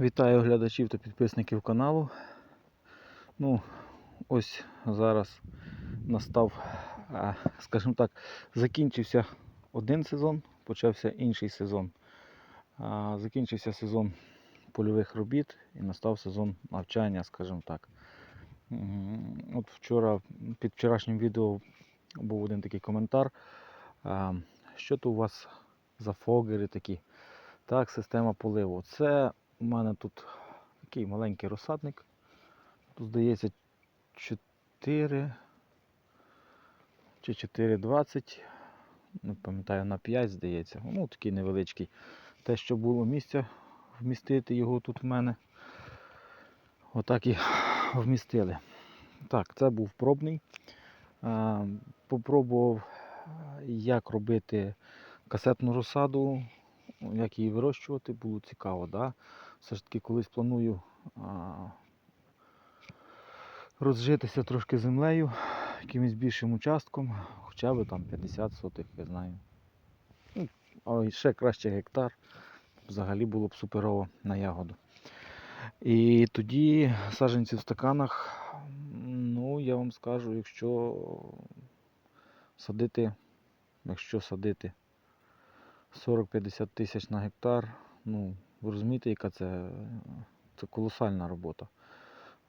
Вітаю глядачів та підписників каналу. Ну, ось зараз настав, скажімо так, закінчився один сезон, почався інший сезон. Закінчився сезон польових робіт і настав сезон навчання, скажімо так. От вчора, під вчорашнім відео був один такий коментар. Що то у вас за фогери такі? Так, система поливу. Це у мене тут такий маленький розсадник. Тут здається 4 чи 4,20. Не пам'ятаю, на 5, здається. Ну, такий невеличкий. Те, що було місця вмістити його тут в мене. Отак і вмістили. Так, це був пробний. А, Попробував, як робити касетну розсаду, як її вирощувати, було цікаво. Да? Все ж таки колись планую розжитися трошки землею, якимось більшим участком, хоча б там 50 сотих, я знаю. Ну, а ще краще гектар. Взагалі було б суперово на ягоду. І тоді саджанці в стаканах, ну я вам скажу, якщо садити, якщо садити 40-50 тисяч на гектар, ну, ви розумієте, яка це, це колосальна робота.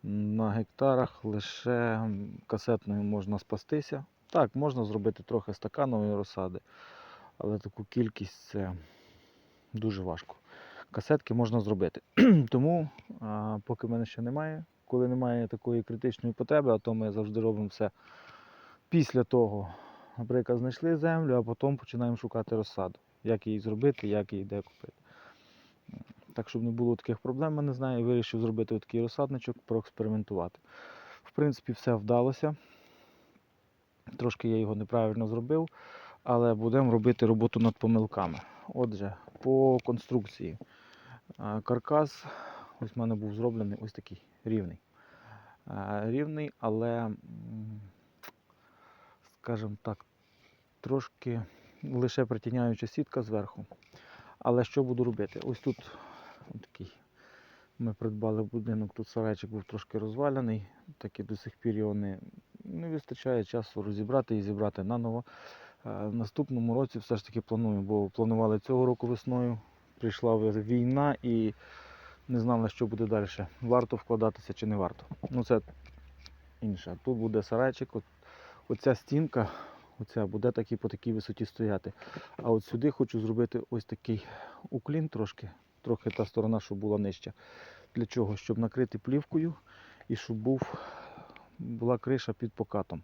На гектарах лише касетною можна спастися. Так, можна зробити трохи стаканової розсади, але таку кількість це дуже важко. Касетки можна зробити. Тому, поки в мене ще немає, коли немає такої критичної потреби, а то ми завжди робимо все після того, наприклад, знайшли землю, а потім починаємо шукати розсаду. Як її зробити, як її де купити. Так, щоб не було таких проблем, не знаю, вирішив зробити такий розсадничок, проекспериментувати. В принципі, все вдалося. Трошки я його неправильно зробив, але будемо робити роботу над помилками. Отже, по конструкції. Каркас ось в мене був зроблений ось такий рівний. Рівний, але, скажімо так, трошки лише притіняюча сітка зверху. Але що буду робити? Ось тут такий. Ми придбали будинок, тут сарайчик був трошки розвалений, так і до сих пір його не, не вистачає часу розібрати і зібрати наново. Е, В наступному році все ж таки планую, бо планували цього року весною. Прийшла війна і не знали, що буде далі. Варто вкладатися чи не варто. Ну це інше. Тут буде сарайчик, от, оця стінка, оця буде такі по такій висоті стояти. А от сюди хочу зробити ось такий уклін трошки, трохи та сторона, щоб була нижча. Для чого? Щоб накрити плівкою і щоб був, була криша під покатом.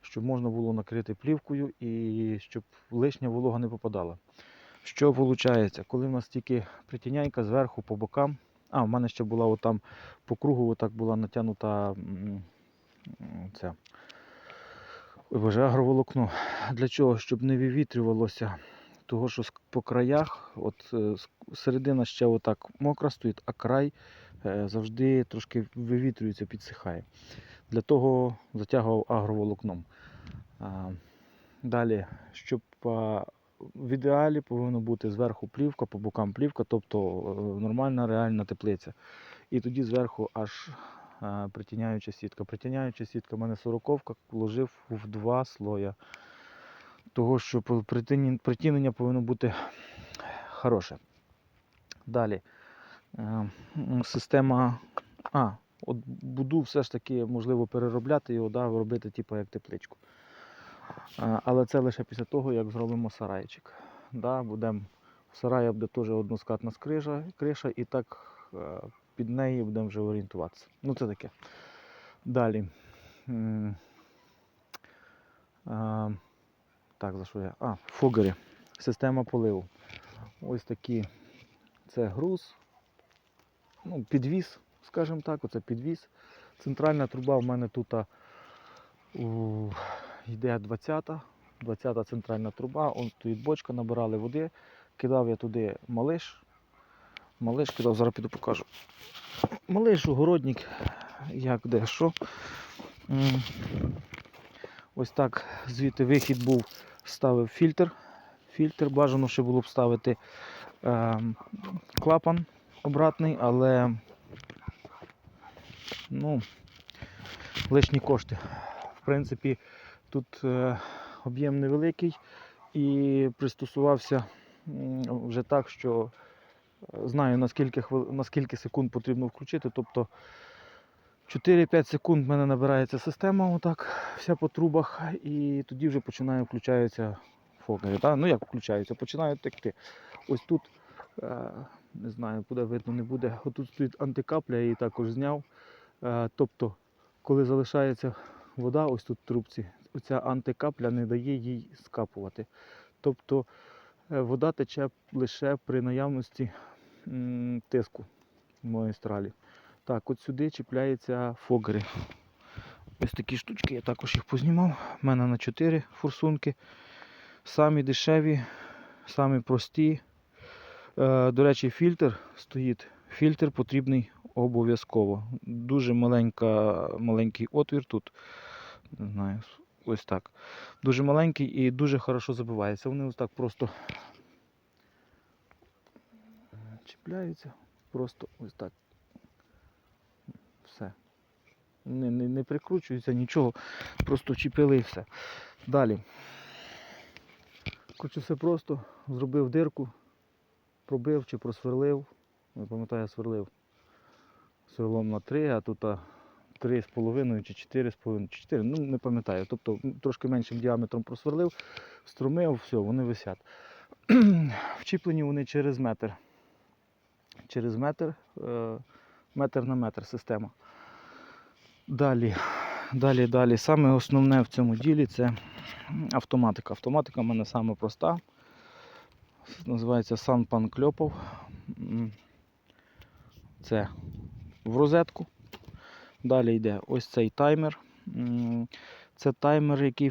Щоб можна було накрити плівкою і щоб лишня волога не попадала. Що виходить? Коли в нас тільки притіняйка зверху по бокам, а, в мене ще була отам по кругу, отак була натягнута Боже, агроволокно. Для чого? Щоб не вивітрювалося. Того, що по краях, от е, середина ще отак мокра стоїть, а край е, завжди трошки вивітрюється, підсихає. Для того затягував агроволокном. Далі, щоб в ідеалі повинно бути зверху плівка, по бокам плівка, тобто е, нормальна реальна теплиця. І тоді зверху аж притіняюча сітка. Притіняюча сітка в мене сороковка, ложив в два слоя. Того, що притінення повинно бути хороше. Далі. е, Система. А, от буду все ж таки, можливо, переробляти його, да, робити типу як тепличку. Але це лише після того, як зробимо сарайчик. Да, будем, в сараї буде теж односкатна скрижа, криша, і так е, під неї будемо вже орієнтуватися. Ну це таке. Далі. Так, за що я? А, фогери. Система поливу. Ось такі. Це груз. Ну, підвіз, скажімо так, оце підвіз. Центральна труба в мене тут у, йде 20-та. 20-та центральна труба, он стоїть бочка, набирали води, кидав я туди малиш. Малиш кидав, зараз піду покажу. Малиш, огородник, як де що. Ось так звідти вихід був, ставив фільтр. Фільтр бажано ще було б ставити ем, клапан обратний, але ну, лишні кошти. В принципі, тут е, об'єм невеликий і пристосувався вже так, що е, знаю хвил- наскільки секунд потрібно включити. Тобто 4-5 секунд в мене набирається система, отак, вся по трубах, і тоді вже починає включаються фокери. Та? Ну як включаються, починають текти. Ось тут, е, не знаю, буде видно, не буде. Отут стоїть антикапля, я її також зняв. Е, тобто, коли залишається вода, ось тут в трубці, оця антикапля не дає їй скапувати. Тобто е, вода тече лише при наявності тиску в магістралі. Так, от сюди чіпляються фогери. Ось такі штучки, я також їх познімав. У мене на 4 форсунки. Самі дешеві, самі прості. Е, До речі, фільтр стоїть. Фільтр потрібний обов'язково. Дуже маленька, маленький отвір тут. Не знаю, ось так. Дуже маленький і дуже хорошо забивається. Вони ось так просто чіпляються. Просто ось так. Все. Не, не, не прикручується нічого. Просто чіпили все. Далі. Хочу все просто. Зробив дирку, пробив чи просверлив. Не пам'ятаю, сверлив сверлом на 3, а тут 3,5 чи 4,5, чи 4, ну не пам'ятаю. Тобто трошки меншим діаметром просверлив, струмив, все, вони висять. Вчіплені вони через метр. Через метр, е, метр на метр система. Далі, далі, далі. Саме основне в цьому ділі це автоматика. Автоматика в мене саме проста. Називається Санпан Кльопов. Це в розетку. Далі йде ось цей таймер. Це таймер, який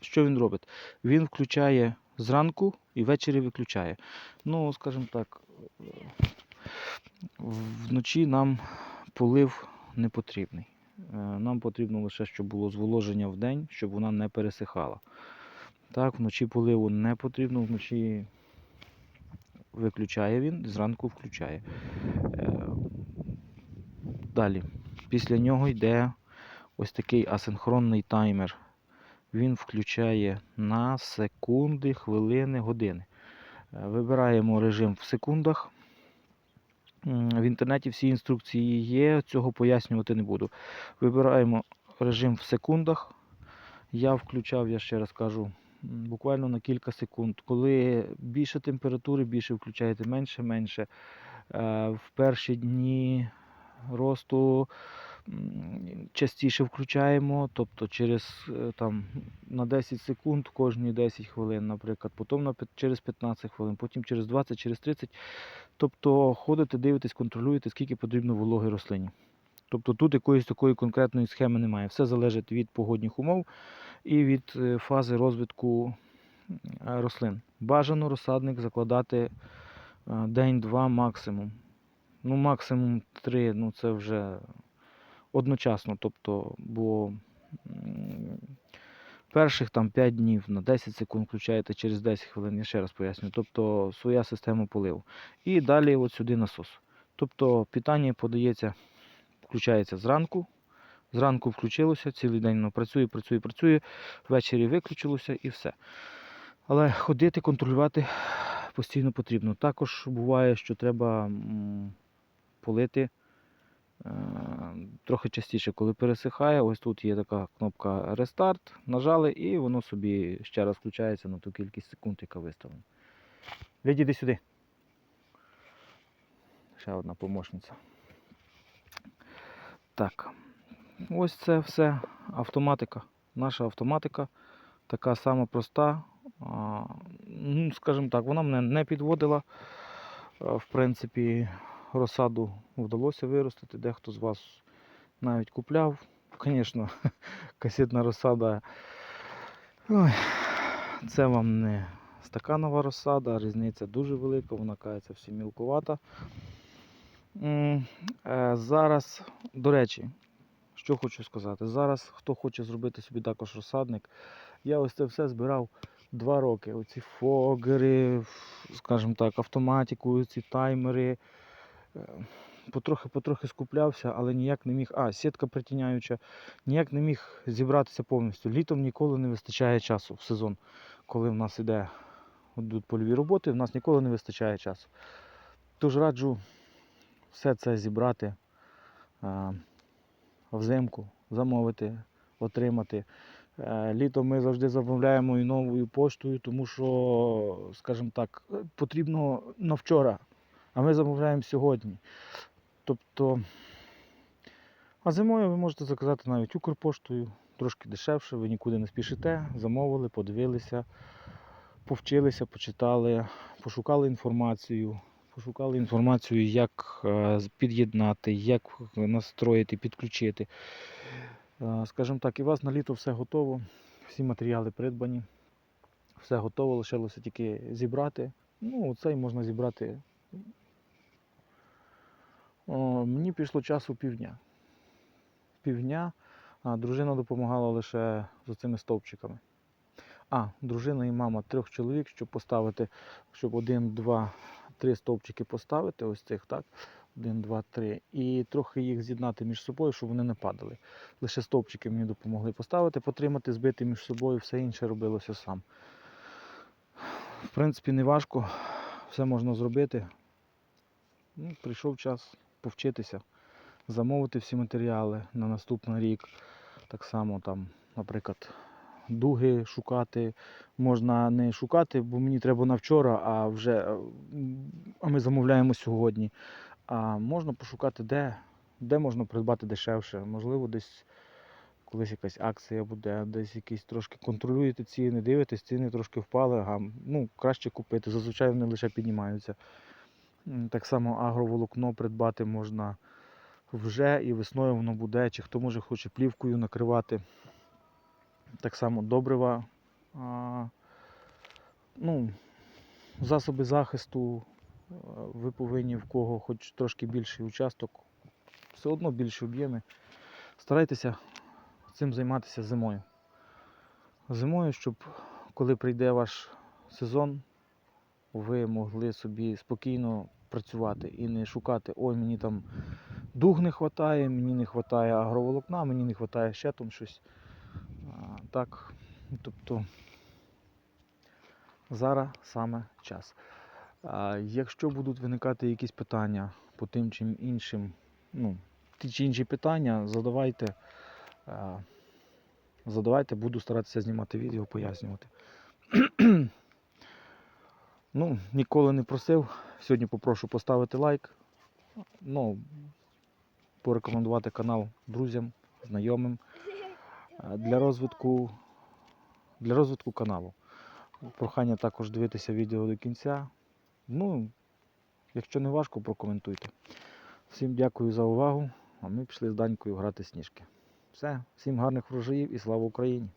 що він робить? Він включає зранку і ввечері виключає. Ну, скажімо так, вночі нам полив не потрібний. Е, Нам потрібно лише, щоб було зволоження в день, щоб вона не пересихала. Так, вночі поливу не потрібно, вночі виключає він, зранку включає. Е, Далі. Після нього йде ось такий асинхронний таймер. Він включає на секунди, хвилини, години. Е, Вибираємо режим в секундах. В інтернеті всі інструкції є, цього пояснювати не буду. Вибираємо режим в секундах. Я включав, я ще раз кажу, буквально на кілька секунд. Коли більше температури, більше включаєте, менше, менше. Е, В перші дні росту частіше включаємо, тобто через е, там, на 10 секунд кожні 10 хвилин, наприклад, потім на, через 15 хвилин, потім через 20, через 30. Тобто ходите, дивитесь, контролюєте, скільки потрібно вологи рослині. Тобто тут якоїсь такої конкретної схеми немає. Все залежить від погодних умов і від е, фази розвитку е, рослин. Бажано розсадник закладати день-два максимум. Ну, максимум три, ну це вже одночасно. Тобто, бо перших там 5 днів на 10 секунд включаєте через 10 хвилин, я ще раз поясню. Тобто своя система поливу. І далі от сюди насос. Тобто питання подається, включається зранку. Зранку включилося, цілий день воно працює, працює, працює, ввечері виключилося і все. Але ходити, контролювати постійно потрібно. Також буває, що треба полити трохи частіше, коли пересихає. Ось тут є така кнопка Рестарт. Нажали і воно собі ще раз включається на ту кількість секунд, яка виставлена. Відійди сюди. Ще одна помощниця. Так. Ось це все автоматика. Наша автоматика така сама проста. Ну, скажімо так, вона мене не підводила. В принципі, розсаду вдалося виростити. Дехто з вас навіть купляв. Звісно, касетна розсада. Ой, це вам не стаканова розсада, різниця дуже велика, вона кається всі мілкувата. Е, Зараз, до речі, що хочу сказати. Зараз, хто хоче зробити собі також розсадник, я ось це все збирав два роки. Оці фогери, скажімо так, автоматику, ці таймери. Е, Потрохи-потрохи скуплявся, але ніяк не міг. А, сітка притіняюча, ніяк не міг зібратися повністю. Літом ніколи не вистачає часу в сезон, коли в нас іде йдуть польові роботи, в нас ніколи не вистачає часу. Тож раджу все це зібрати взимку, замовити, отримати. Е, Літом ми завжди замовляємо і новою поштою, тому що, скажімо так, е, потрібно на вчора, а ми замовляємо сьогодні. Тобто, а зимою ви можете заказати навіть Укрпоштою, трошки дешевше, ви нікуди не спішите, замовили, подивилися, повчилися, почитали, пошукали інформацію. Пошукали інформацію, як е, під'єднати, як настроїти, підключити. Е, Скажімо так, і у вас на літо все готово, всі матеріали придбані, все готово, лишилося тільки зібрати. Ну, оцей можна зібрати. Мені пішло часу півдня. Півдня, дружина допомагала лише з цими стовпчиками. А, дружина і мама трьох чоловік, щоб поставити, щоб один, два, три стовпчики поставити, ось цих, так? Один, два, три. І трохи їх з'єднати між собою, щоб вони не падали. Лише стовпчики мені допомогли поставити, потримати, збити між собою, все інше робилося сам. В принципі, не важко, все можна зробити. Ну, прийшов час повчитися, замовити всі матеріали на наступний рік. Так само там, наприклад, дуги шукати. Можна не шукати, бо мені треба на вчора, а вже е, а ми замовляємо сьогодні. А можна пошукати, де, де можна придбати дешевше. Можливо, десь колись якась акція буде, десь якісь трошки контролюєте ціни, дивитесь, ціни трошки впали, а ну, краще купити. Зазвичай вони лише піднімаються. Так само агроволокно придбати можна вже і весною воно буде, чи хто може хоче плівкою накривати. Так само добрива. А, ну, засоби захисту. Ви повинні в кого хоч трошки більший участок, все одно більші об'єми. Старайтеся цим займатися зимою. Зимою, щоб коли прийде ваш сезон, ви могли собі спокійно працювати і не шукати, ой, мені там дуг не вистачає, мені не вистачає агроволокна, мені не вистачає ще там щось. Так, тобто зараз саме час. Якщо будуть виникати якісь питання по тим чи іншим, ну, ті чи інші питання, задавайте. Задавайте, буду старатися знімати відео, пояснювати. Ну, ніколи не просив. Сьогодні попрошу поставити лайк. Ну, порекомендувати канал друзям, знайомим для розвитку, для розвитку каналу. Прохання також дивитися відео до кінця. Ну, якщо не важко, прокоментуйте. Всім дякую за увагу, а ми пішли з Данькою грати сніжки. Все, всім гарних врожаїв і слава Україні!